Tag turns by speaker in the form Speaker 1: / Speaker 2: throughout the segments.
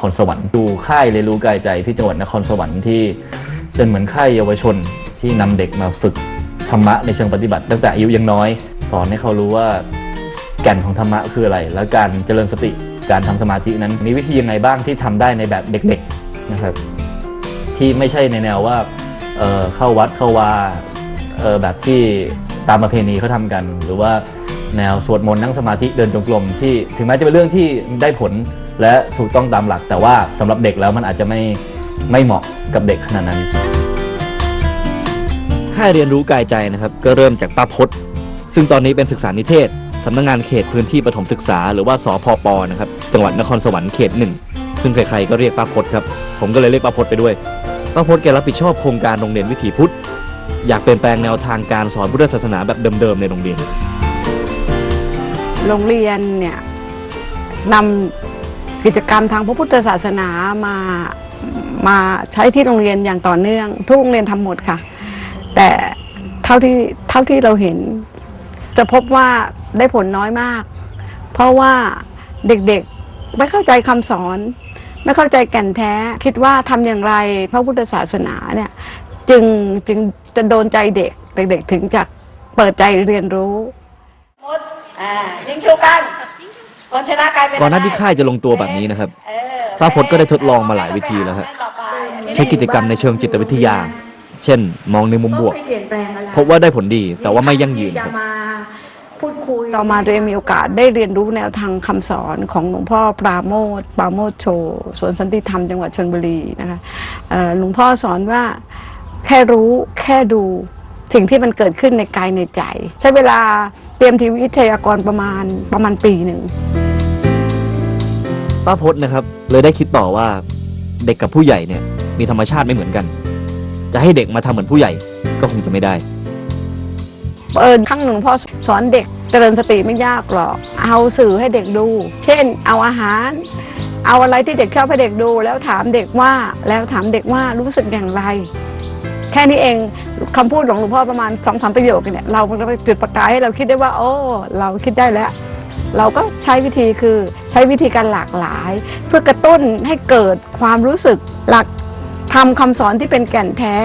Speaker 1: ครสวรรค์ดูค่ายเรียนรู้กายใจที่จังหวัดนครสวรรค์ที่เป็นเหมือนค่ายเยาวชนที่นำเด็กมาฝึกธรรมะในเชิงปฏิบัติ ตั้งแต่อายุยังน้อย สอนให้เขารู้ว่าแก่นของธรรมะคืออะไร และการเจริญสติการทำสมาธินั้นมีวิธียังไงบ้างที่ทำได้ในแบบเด็กๆนะครับ ที่ไม่ใช่ในแนวว่าเเข้าวัดเข้าวาเอ่อแบบที่ตามประเพณีเขาทำกัน หรือว่าแนวสวดมนต์นั่งสมาธิเดินจงกรมที่ถึงแม้จะเป็นเรื่องที่ได้ผล และถูกต้องตามหลัก แต่ว่าสำหรับเด็กแล้วมันอาจจะไม่ไม่เหมาะกับเด็กขนาดนั้น
Speaker 2: ค่ายเรียนรู้กายใจนะครับก็เริ่มจากป้าพศซึ่งตอนนี้เป็นศึกษานิเทศสำนักงานเขตพื้นที่ปฐมศึกษา หรือว่าสพปนะครับจังหวัดนครสวรรค์เขตหนึ่งซึ่งใครๆก็เรียกป้าพศครับผมก็เลยเรียกป้าพศไปด้วยป้าพศแกรับผิดชอบโครงการโรงเรียนวิถีพุทธอยากเปลี่ยนแปลงแนวทางการสอนพุทธศาสนาแบบเดิมๆในโรงเรียน
Speaker 3: โรงเรียนเนี่ยนำ กิจกรรมทางพระพุทธศาสนามามาใช้ที่โรงเรียนอย่างต่อเนื่อง ทุกโรงเรียนทำหมดค่ะ แต่เท่าที่เท่าที่เราเห็น จะพบว่าได้ผลน้อยมาก เพราะว่าเด็กๆไม่เข้าใจคำสอน ไม่เข้าใจแก่นแท้ คิดว่าทำอย่างไรพระพุทธศาสนาเนี่ยจึงจึงจะโดนใจเด็กเด็กๆถึงจะเปิดใจเรียนรู้
Speaker 4: มดอ่ายิงชูกัน คนชนะกลายเป็น
Speaker 2: ก่อนหน้าที่ค่ายจะลงตัวแบบนี้นะครับ
Speaker 4: เออ
Speaker 2: ป้าพจน์ก็ได้ทดลองมาหลายวิธีแล้วครับ
Speaker 4: ต่อไป
Speaker 2: ใช้กิจกรรมในเชิงจิตวิทยา เช่น มองในมุมบวก
Speaker 5: ไม่เปลี่ยนแปลงอะไร
Speaker 2: พบว่าได้ผลดีแต่ว่าไม่ยั่งยืน
Speaker 5: จะ
Speaker 2: ครับ
Speaker 5: มาพูดคุย
Speaker 3: ต่อมาตัวเองมีโอกาสได้เรียนรู้แนวทางคำสอนของหลวงพ่อปราโมทปราโมทโชสวนสันติธรรมจังหวัดชนบุรีนะคะเอ่อหลวงพ่อสอนว่าแค่รู้แค่ดูสิ่งที่มันเกิดขึ้นในกายในใจ ใช้เวลาเตรียมทีมวิทยากรประมาณประมาณปีหนึ่ง
Speaker 2: ป้าพจน์นะครับ เลยได้คิดต่อว่าเด็กกับผู้ใหญ่เนี่ยมีธรรมชาติไม่เหมือนกัน จะให้เด็กมาทำเหมือนผู้ใหญ่ก็คงจะไม่ได้
Speaker 3: เออครั้งหนึ่งพ่อสอนเด็กเจริญสติไม่ยากหรอก เอาสื่อให้เด็กดู เช่น เอาอาหาร เอาอะไรที่เด็กชอบให้เด็กดู แล้วถามเด็กว่าแล้วถามเด็กว่ารู้สึกอย่างไร แค่นี้เองคำพูดของหลวงพ่อประมาณสองสามประโยคเนี่ยเราก็ไปจุดประกายให้เราคิดได้ว่า โอ้ เราคิดได้แล้ว เราก็ใช้วิธีคือใช้วิธีการหลากหลาย เพื่อกระตุ้นให้เกิดความรู้สึกหลักทำคำสอนที่เป็นแก่นแท้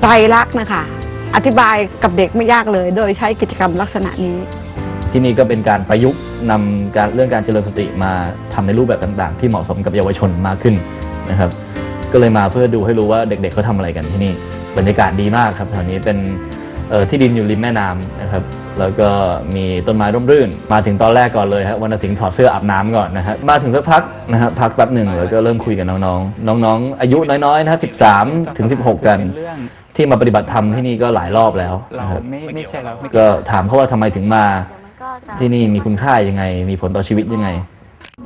Speaker 3: ไตรลักษณ์นะคะ อธิบายกับเด็กไม่ยากเลย โดยใช้กิจกรรมลักษณะนี้
Speaker 1: ที่นี่ก็เป็นการประยุกต์นำการเรื่องการเจริญสติมาทำในรูปแบบต่าง ๆ ที่เหมาะสมกับเยาวชนมากขึ้นนะครับ ก็เลยมาเพื่อดูให้รู้ว่าเด็กๆเขาทำอะไรกันที่นี่บรรยากาศดีมากครับแถวนี้เป็น ที่ดินอยู่ริมแม่น้ำนะครับแล้วก็มีต้นไม้ร่มรื่น มาถึงตอนแรกก่อนเลยครับวันสิงห์ถอดเสื้ออาบน้ำก่อนนะฮะมาถึงสักพักนะครับพักแป๊บหนึ่งแล้วก็เริ่มคุยกับน้องๆ น้องๆ อายุน้อยๆนะฮะ13ถึง16กัน
Speaker 6: เรื่อง
Speaker 1: ที่มาปฏิบัติธรรมที่นี่ก็หลายรอบแล้ว
Speaker 6: เรา
Speaker 1: นะครับ
Speaker 6: ไม่ไม่ใช่เราไม่
Speaker 1: ก็ถามเขาว่าทำไมถึงมา ที่นี่มีคุณค่ายังไง มีผลต่อชีวิตยังไง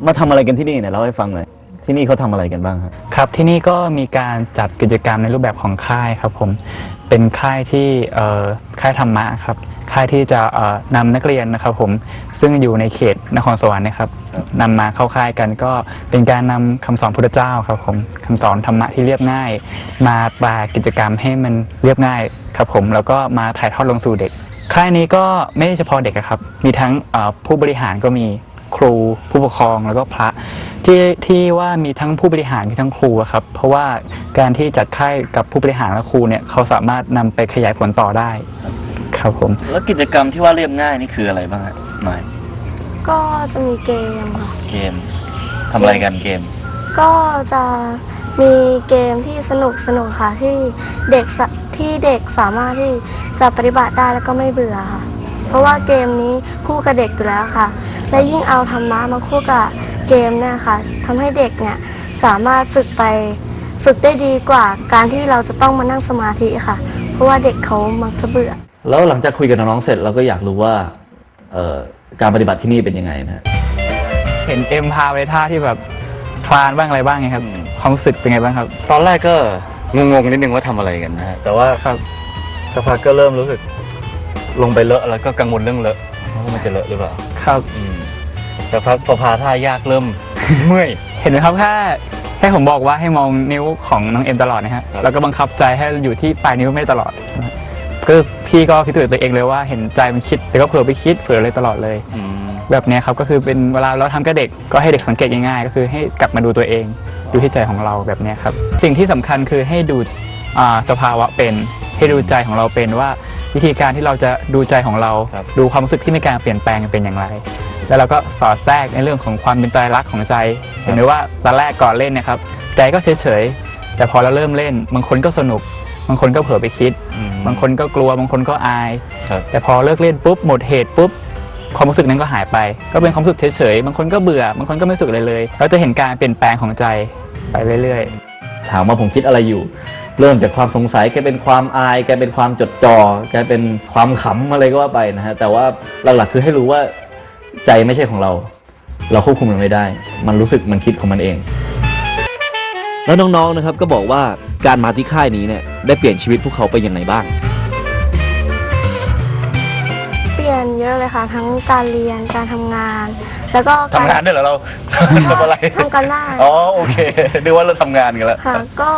Speaker 1: มาทำอะไรกันที่นี่เนี่ยเล่าให้ฟังหน่อย ที่นี่เขาทำอะไรกันบ้างครับ
Speaker 6: ครับที่นี่ก็มีการจัดกิจกรรมในรูปแบบของค่ายครับผมเป็นค่ายที่เอ่อค่ายธรรมะครับค่ายที่จะเอ่อนำนักเรียนนะครับผมซึ่งอยู่ในเขตนครสวรรค์นะครับนำมาเข้าค่ายกันก็เป็นการนำคำสอนพุทธเจ้าครับผมคำสอนธรรมะที่เรียบง่าย มาแปลกิจกรรมให้มันเรียบง่ายครับผมแล้วก็มาถ่ายทอดลงสู่เด็ก ค่ายนี้ก็ไม่ใช่เฉพาะเด็กอะครับ มีทั้งเอ่อผู้บริหารก็มีครูผู้ปกครองแล้วก็พระ ที่ที่ว่ามีทั้งผู้บริหารมีทั้งครูอะครับ เพราะว่าการที่จัดค่ายกับผู้บริหารและครูเนี่ยเขาสามารถนำไปขยายผลต่อได้ ครับผม
Speaker 1: แล้วกิจกรรมที่ว่าเรียบง่ายนี่คืออะไรบ้างฮะหน่อย
Speaker 7: ก็จะมีเกมค่ะ
Speaker 1: เกมทำอะไรกันเกม
Speaker 7: ก็จะมีเกมที่สนุกสนุกค่ะที่เด็กสะที่เด็กสามารถที่จะปฏิบัติได้แล้วก็ไม่เบื่อค่ะ เพราะว่าเกมนี้คู่กับเด็กอยู่แล้วค่ะ และยิ่งเอาธรรมะมาคู่กับ เกมเนี่ยค่ะทำให้เด็กเนี่ยสามารถฝึกไปฝึกได้ดีกว่าการที่เราจะต้องมานั่งสมาธิค่ะ เพราะว่าเด็กเขามักจะเบื่อ
Speaker 1: แล้วหลังจากคุยกับน้องๆเสร็จเราก็อยากรู้ว่าเอ่อการปฏิบัติที่นี่เป็นยังไงนะฮะ
Speaker 6: เห็นเอ็มพาไปท่าที่แบบคลานบ้างอะไรบ้างไงครับความรู้สึกเป็นไงบ้างครับ
Speaker 1: ตอนแรกก็งงๆนิดนึงว่าทำอะไรกันนะฮะแต่ว่า
Speaker 6: ครับ
Speaker 1: สักพักก็เริ่มรู้สึกลงไปเลอะแล้วก็กังวลเรื่องเลอะว่ามันจะเลอะหรือเปล่า
Speaker 6: ครับ
Speaker 1: อืม สักพักพอพาท่ายากเริ่ม เมื่อย
Speaker 6: เห็นไหมครับแค่แค่ผมบอกว่าให้มองนิ้วของน้องเอ็มตลอดนะฮะ
Speaker 1: ครับ
Speaker 6: แล้วก็บังคับใจให้อยู่ที่ปลายนิ้วไม่ตลอดนะฮะก็พี่ก็พิสูจน์ตัวเองเลยว่าเห็นใจมันคิดแต่ก็เผลอไปคิดเผลอเลยตลอดเลย
Speaker 1: อืม
Speaker 6: แบบเนี้ยครับก็คือเป็นเวลาเราทำกับเด็กก็ให้เด็กสังเกตง่ายๆก็คือให้กลับมาดูตัวเองดูที่ใจของเราแบบเนี้ยครับสิ่งที่สำคัญคือให้ดูอ่าสภาวะเป็น ให้ดูใจของเราเป็นว่าวิธีการที่เราจะดูใจของเรา
Speaker 2: ครับ
Speaker 6: ดูความรู้สึกที่มีการเปลี่ยนแปลงเป็นอย่างไร แล้วเราก็สอดแทรกในเรื่องของความเป็นใจรักของใจ เห็นไหมว่าตอนแรกก่อนเล่นเนะครับใจก็เฉยๆ แต่พอเราเริ่มเล่น บางคนก็สนุก บางคนก็เผลอไปคิด บางคนก็กลัว บางคนก็อาย
Speaker 2: ครับ
Speaker 6: แต่พอเลิกเล่นปุ๊บหมดเหตุปุ๊บความรู้สึกนั้นก็หายไป ก็เป็นความรู้สึกเฉยๆ บางคนก็เบื่อ บางคนก็ไม่รู้สึกอะไรเลย เราจะเห็นการเปลี่ยนแปลงของใจไปเรื่อยๆ
Speaker 1: ถามว่าผมคิดอะไรอยู่ เริ่มจากความสงสัยกลายเป็นความอายกลายเป็นความจดจ่อกลายเป็นความขำอะไรก็ว่าไปนะฮะ แต่ว่าหลักๆคือให้รู้ว่า ใจไม่ใช่ของเรา เราควบคุมมันไม่ได้ มันรู้สึกมันคิดของมันเอง
Speaker 2: แล้วน้องๆนะครับก็บอกว่าการมาที่ค่ายนี้เนี่ยได้เปลี่ยนชีวิตพวกเขาไปยังไงบ้าง
Speaker 7: เปลี่ยนเยอะเลยค่ะ ทั้งการเรียนการทำงาน แล้วก็กร
Speaker 2: ทำงานด้วยเหรอเราทำอะไร
Speaker 7: ทำการบ้าน
Speaker 2: อ๋อโอเคนึกว่าเราทำงานกันแล้ว
Speaker 7: ค่ะ ก็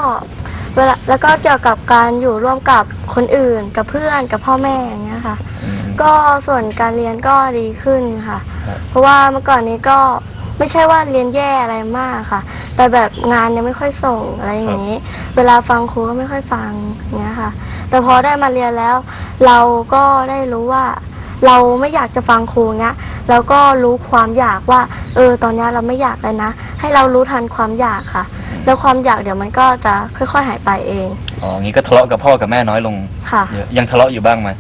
Speaker 7: เวลาแล้วก็เกี่ยวกับการอยู่ร่วมกับคนอื่นกับเพื่อนกับพ่อแม่อย่างเงี้ยค่ะ ก็ส่วนการเรียนก็ดีขึ้นค่ะ เพราะว่าเมื่อก่อนนี้ก็ไม่ใช่ว่าเรียนแย่อะไรมากค่ะ แต่แบบงานยังไม่ค่อยส่งอะไรอย่างนี้ เวลาฟังครูก็ไม่ค่อยฟังอย่างเงี้ยค่ะ แต่พอได้มาเรียนแล้ว เราก็ได้รู้ว่า เราไม่อยากจะฟังครูเงี้ยเราก็รู้ความอยากว่า เออตอนเนี้ยเราไม่อยากเลยนะ ให้เรารู้ทันความอยากค่ะ แล้วความอยากเดี๋ยวมันก็จะค่อย ๆ หายไปเอง
Speaker 2: อ๋องี้ก็ทะเลาะกับพ่อกับแม่น้อยลง
Speaker 7: ค่ะ
Speaker 2: เยอะยังทะเลาะอยู่บ้างไหม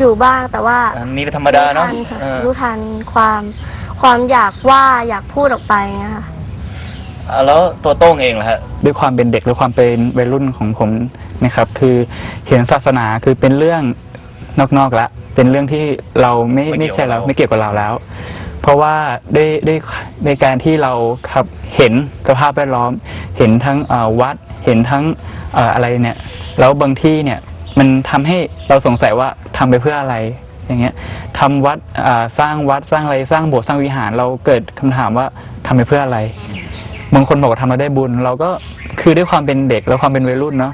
Speaker 7: อยู่บ้างแต่ว่า
Speaker 2: อันนี้ก็ธรรมดาเนาะ
Speaker 7: รู้ทัค่ะ
Speaker 2: เออ
Speaker 7: รู้ทันความความอยากว่าอยากพูดออกไปเงี้ยค่ะ
Speaker 2: อะแล้วตัวโต้งเองล่ะฮะ
Speaker 6: ด้วยความเป็นเด็กและความเป็นวัยรุ่นของผมนะครับ คือเห็นศาสนาคือเป็นเรื่องนอกๆละ เป็นเรื่องที่เราไม่
Speaker 2: ไม่
Speaker 6: ไม่
Speaker 2: เกี่ยว
Speaker 6: ใช่เรา
Speaker 2: กับเรา
Speaker 6: ไม่เกี่ยวกับเราแล้ว เพราะว่าได้ได้ในการที่เราครับเห็นสภาพแวดล้อม เห็นทั้งเอ่อวัดเห็นทั้งเอ่ออะไรเนี่ยแล้วบางที่เนี่ย มันทำให้เราสงสัยว่าทำไปเพื่ออะไรอย่างเงี้ยทำวัดอ่าสร้างวัดสร้างอะไรสร้างโบสถ์สร้างวิหารเราเกิดคำถามว่าทำไปเพื่ออะไรบางคนบอกว่าทำแล้วได้บุญ เราก็คือด้วยความเป็นเด็กและความเป็นวัยรุ่นเนาะ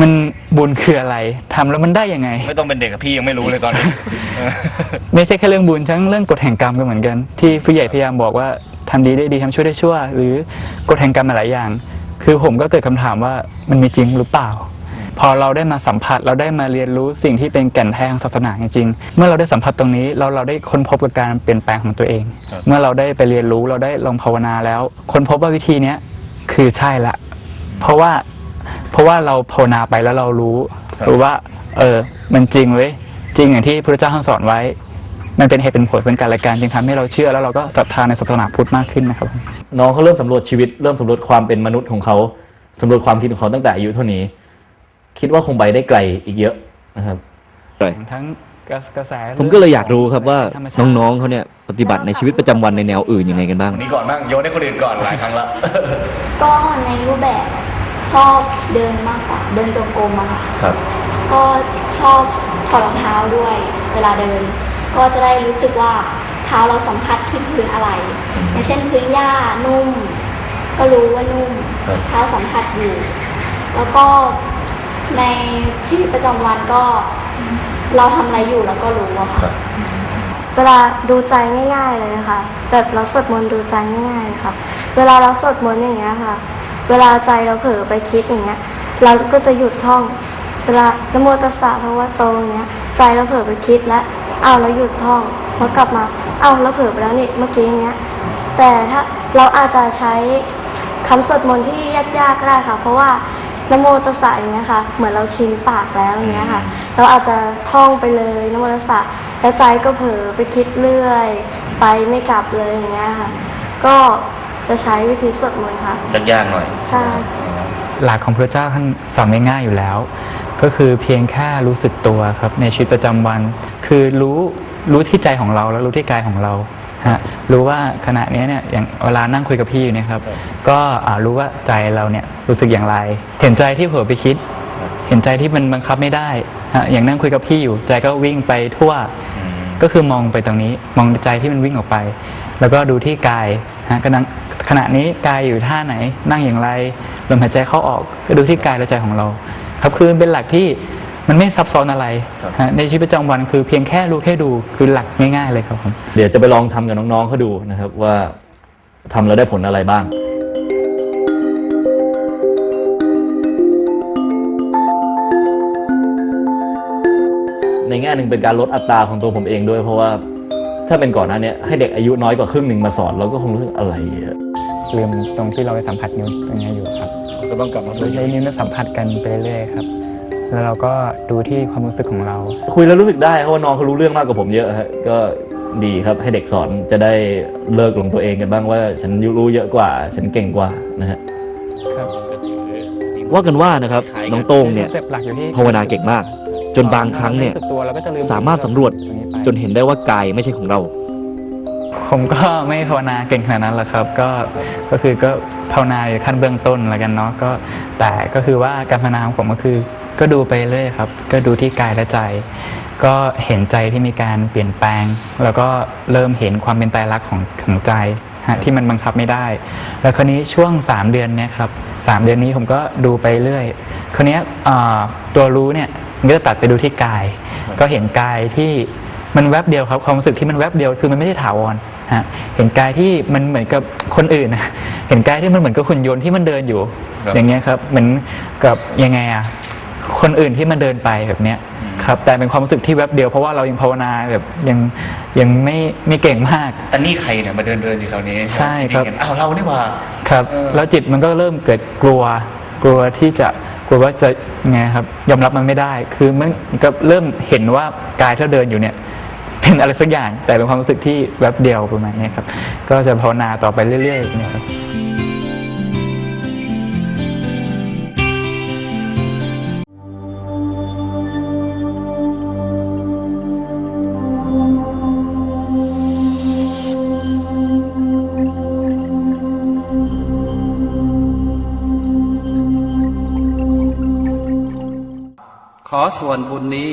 Speaker 6: มันบุญคืออะไรทำแล้วมันได้ยังไง
Speaker 2: ไม่ต้องเป็นเด็กกับพี่ยังไม่รู้เลยตอนนี้
Speaker 6: ไม่ใช่แค่เรื่องบุญทั้งเรื่องกฎแห่งกรรมก็เหมือนกัน ที่ผู้ใหญ่พยายามบอกว่าทำดีได้ดีทำชั่วได้ชั่ว หรือกฎแห่งกรรมหลายอย่าง คือผมก็เกิดคำถามว่ามันมีจริงหรือเปล่า พอเราได้มาสัมผัสเราได้มาเรียนรู้สิ่งที่เป็นแก่นแท้ของศาสนาจริงๆเมื่อเราได้สัมผัสตรงนี้เราเราได้ค้นพบกับการเปลี่ยนแปลงของตัวเอง
Speaker 2: ครับ
Speaker 6: เมื่อเราได้ไปเรียนรู้เราได้ลองภาวนาแล้วค้นพบว่าวิธีเนี้ยคือใช่ละ เพราะว่าเพราะว่าเราภาวนาไปแล้วเรารู้รู้ว่า เออมันจริงเว้ยจริงอย่างที่พระเจ้าท่านสอนไว้ มันเป็นเหตุเป็นผลซึ่งกันและกันจึงทำให้เราเชื่อแล้วเราก็ศรัทธาในศาสนาพุทธมากขึ้นนะครับ
Speaker 1: น้องเขาเริ่มสำรวจชีวิต เริ่มสำรวจความเป็นมนุษย์ของเขาสำรวจความคิดของเขาตั้งแต่อายุเท่านี้ คิดว่าคงไปได้ไกลอีกเยอะนะครับ
Speaker 6: ทั้งกระแส
Speaker 2: ผมก็เลยอยากรู้ครับว่า
Speaker 6: ธรรมชาติ
Speaker 2: น้องๆเขาเนี่ยปฏิบัติในชีวิตประจำวันในแนวอื่นยังไงกันบ้าง
Speaker 1: นี่ก่อนบ้างโยนให้คนอื่นก่อนหลายครั้งละ
Speaker 8: ก็ในรูปแบบชอบเดินมากกว่าเดินจงกรมอะค่ะ
Speaker 1: ครับ
Speaker 8: ก็ชอบถอดรองเท้าด้วย เวลาเดิน ก็จะได้รู้สึกว่าเท้าเราสัมผัสที่พื้นอะไร อย่างเช่นพื้นหญ้านุ่ม ก็รู้ว่านุ่ม
Speaker 1: ครับ
Speaker 8: เท้าสัมผัสอยู่ แล้วก็ ในชีวิตประจำวันก็เราทำอะไรอยู่แล้วก็รู้อะค่ะ
Speaker 7: เวลาดูใจง่าย ๆเลยค่ะ แบบเราสวดมนต์ดูใจง่ายๆเลยค่ะ เวลาเราสวดมนต์อย่างเงี้ยค่ะ เวลาใจเราเผลอไปคิดอย่างเงี้ย เราก็จะหยุดท่อง เวลานโมตัสสะพระวะโตอย่างเงี้ย ใจเราเผลอไปคิดแล้วเอาวเราหยุดท่องพอกลับมาเอาวเราเผลอไปแล้วนี่เมื่อกี้อย่างเงี้ย แต่ถ้าเราอาจจะใช้คำสวดมนต์ที่ยากๆก็ได้ค่ะ เพราะว่า นโมตัสสะอย่างเงี้ยค่ะ เหมือนเราชินปากแล้วอย่างเงี้ยค่ะ เราอาจจะท่องไปเลยนโมตัสสะแล้วใจก็เผลอไปคิดเรื่อย ไปไม่กลับเลยอย่างเงี้ยค่ะ ก็จะใช้วิธีสวดมนต์ค่ะ
Speaker 2: ยากๆหน่อย
Speaker 7: ใช่
Speaker 6: หลักของพระเจ้าท่านสอนง่ายๆอยู่แล้ว ก็คือเพียงแค่รู้สึกตัวครับในชีวิตประจำวัน คือรู้รู้ที่ใจของเราแล้วรู้ที่กายของเรา ฮะรู้ว่าขณะนี้เนี่ยอย่างเวลานั่งคุยกับพี่อยู่เนี่ยครับ ก็อ่ารู้ว่าใจเราเนี่ยรู้สึกอย่างไร เห็นใจที่เผลอไปคิด เห็นใจที่มันบังคับไม่ได้ฮะอย่างนั่งคุยกับพี่อยู่ ใจก็วิ่งไปทั่ว ก็คือมองไปตรงนี้ มองใจที่มันวิ่งออกไป แล้วก็ดูที่กายฮะกำลังขณะนี้กายอยู่ท่าไหน นั่งอย่างไรลมหายใจเข้าออกก็ดูที่กายและใจของเรา ครับคือเป็นหลักที่ มันไม่ซับซ้อนอะไรฮะในชีวิตประจำวันคือเพียงแค่รู้แค่ดูคือหลักง่ายๆเลยครับผม
Speaker 1: เดี๋ยวจะไปลองทำกับน้องๆเขาดูนะครับว่าทำแล้วได้ผลอะไรบ้าง ในแง่หนึ่งเป็นการลดอัตราของตัวผมเองด้วย เพราะว่าถ้าเป็นก่อนหน้าเนี้ยให้เด็กอายุน้อยกว่าครึ่งหนึ่งมาสอนเราก็คงรู้สึกอะไรอะ
Speaker 6: ลืมตรงที่เราไปสัมผัสนิ้วตรงนี้อยู่ครับ
Speaker 1: ก็ต้องกลับมา
Speaker 6: โดยใช้นิ้วสัมผัสกันไปเรื่อยๆครับ แล้วเราก็ดูที่ความรู้สึกของเรา
Speaker 1: คุยแล้วรู้สึกได้เพราะว่าน้องเขารู้เรื่องมากกว่าผมเยอะฮะก็ดีครับให้เด็กสอนจะได้เลิกหลงตัวเองกันบ้างว่า ฉันรู้เยอะกว่า ฉันเก่งกว่านะฮะ
Speaker 6: ครับ
Speaker 2: ว่ากันว่านะครับน้องโต้งเนี่ย
Speaker 6: คอซ็ปต์หลักอยู่ที่
Speaker 2: ภาวนาเก่งมาก จนบางครั้งเนี่ย
Speaker 6: สึกตัวเราก็จะลืม
Speaker 2: สามารถสำรวจ
Speaker 6: ตรงนี้ไป
Speaker 2: จนเห็นได้ว่ากายไม่ใช่ของเรา
Speaker 6: ผมก็ไม่ภาวนาเก่งขนาดนั้นหรอกครับ ก็ก็คือก็ภาวนาอยู่ขั้นเบื้องต้นแล้วกันเนาะก็แต่ก็คือว่าการภาวนาของผมก็คือ ก็ดูไปเรื่อยครับ ก็ดูที่กายและใจ ก็เห็นใจที่มีการเปลี่ยนแปลง แล้วก็เริ่มเห็นความเป็นไตรลักษณ์ของของใจฮะที่มันบังคับไม่ได้ แล้วคราวนี้ช่วง 3 เดือนเนี่ยครับสามเดือนนี้ผมก็ดูไปเรื่อยคราวนี้ตัวรู้เนี่ยมันก็จะตัดไปดูที่กาย ก็เห็นกายที่ มันแวบเดียวครับความรู้สึกที่มันแวบเดียวคือมันไม่ใช่ถาวรฮะเห็นกายที่มันเหมือนกับคนอื่นนะเห็นกายที่มันเหมือนกับหุ่นยนต์ที่มันเดินอยู่
Speaker 1: ครับ
Speaker 6: อย่างเงี้ยครับเหมือนกับยังไงอะคนอื่นที่มันเดินไปแบบเนี้ยครับแต่เป็นความรู้สึกที่แวบเดียวเพราะว่าเรายังภาวนาแบบยังยังไม่ไม่เก่งมาก
Speaker 1: แต่นี่ใครเนี่ยมาเดินเดินอยู่แถวนี้
Speaker 6: ใช่ครับ
Speaker 1: อ้าวเรานี่ว่า
Speaker 6: ครับ
Speaker 1: เออ
Speaker 6: แล้วจิตมันก็เริ่มเกิดกลัว กลัวที่จะกลัวว่าจะไงครับยอมรับมันไม่ได้ คือมันก็เริ่มเห็นว่ากายที่เราเดินอยู่เนี่ย เป็นอะไรสักอย่าง แต่เป็นความรู้สึกที่แวบเดียวประมาณนี้ครับ ก็จะภาวนาต่อไปเรื่อยๆนะครับ
Speaker 9: ขอส่วนบุญนี้